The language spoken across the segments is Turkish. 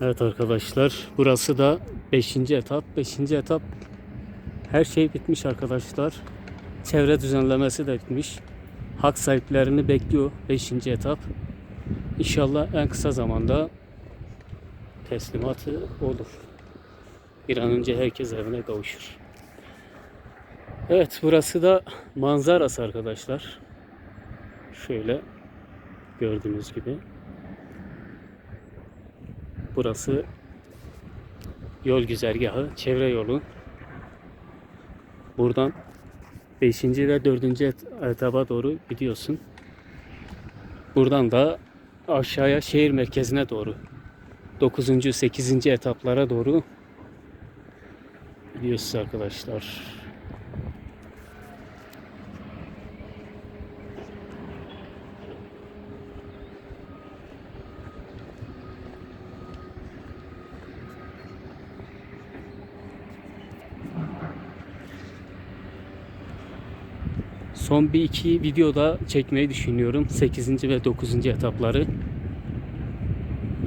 Evet arkadaşlar burası da 5. etap. 5. etap her şey bitmiş arkadaşlar. Çevre düzenlemesi de bitmiş. Hak sahiplerini bekliyor 5. etap. İnşallah en kısa zamanda teslimatı olur. Bir an önce herkes evine kavuşur. Evet burası da manzarası arkadaşlar. Şöyle gördüğünüz gibi. Burası yol güzergahı, çevre yolu. Buradan 5. ve 4. et- etaba doğru gidiyorsun. Buradan da aşağıya şehir merkezine doğru 9. 8. etaplara doğru gidiyoruz arkadaşlar. Son bir iki videoda çekmeyi düşünüyorum. 8. ve 9. etapları.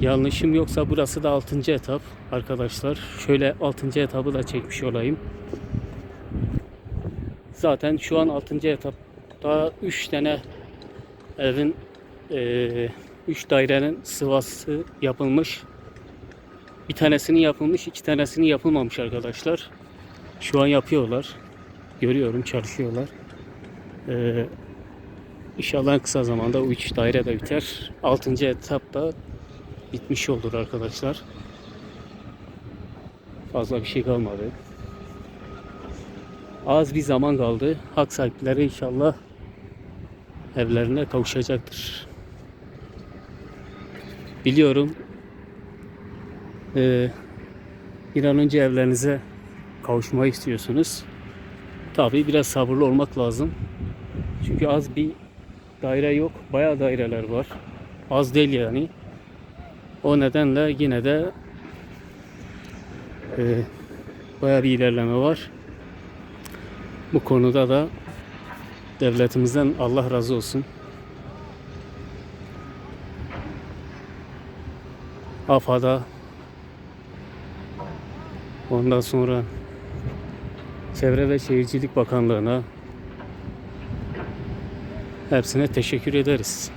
Yanlışım yoksa burası da 6. etap arkadaşlar. Şöyle 6. etabı da çekmiş olayım. Zaten şu an 6. etapta 3 tane evin 3 dairenin sıvası yapılmış. Bir tanesinin yapılmış, iki tanesinin yapılmamış arkadaşlar. Şu an yapıyorlar. Görüyorum çalışıyorlar. Ee, inşallah kısa zamanda o 3 daire de biter. 6. etap da bitmiş olur arkadaşlar. Fazla bir şey kalmadı. Az bir zaman kaldı. Hak sahipleri inşallah evlerine kavuşacaktır. Biliyorum ee, bir an önce evlerinize kavuşmayı istiyorsunuz. Tabii biraz sabırlı olmak lazım. Çünkü az bir daire yok. Bayağı daireler var. Az değil yani. O nedenle yine de e, bayağı bir ilerleme var. Bu konuda da devletimizden Allah razı olsun. AFA'da ondan sonra Çevre ve Şehircilik Bakanlığı'na hepsine teşekkür ederiz.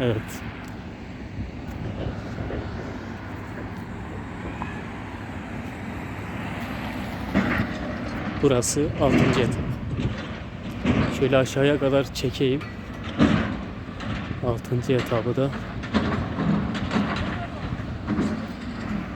Evet. Burası 6. etap. Şöyle aşağıya kadar çekeyim. 6. etabı da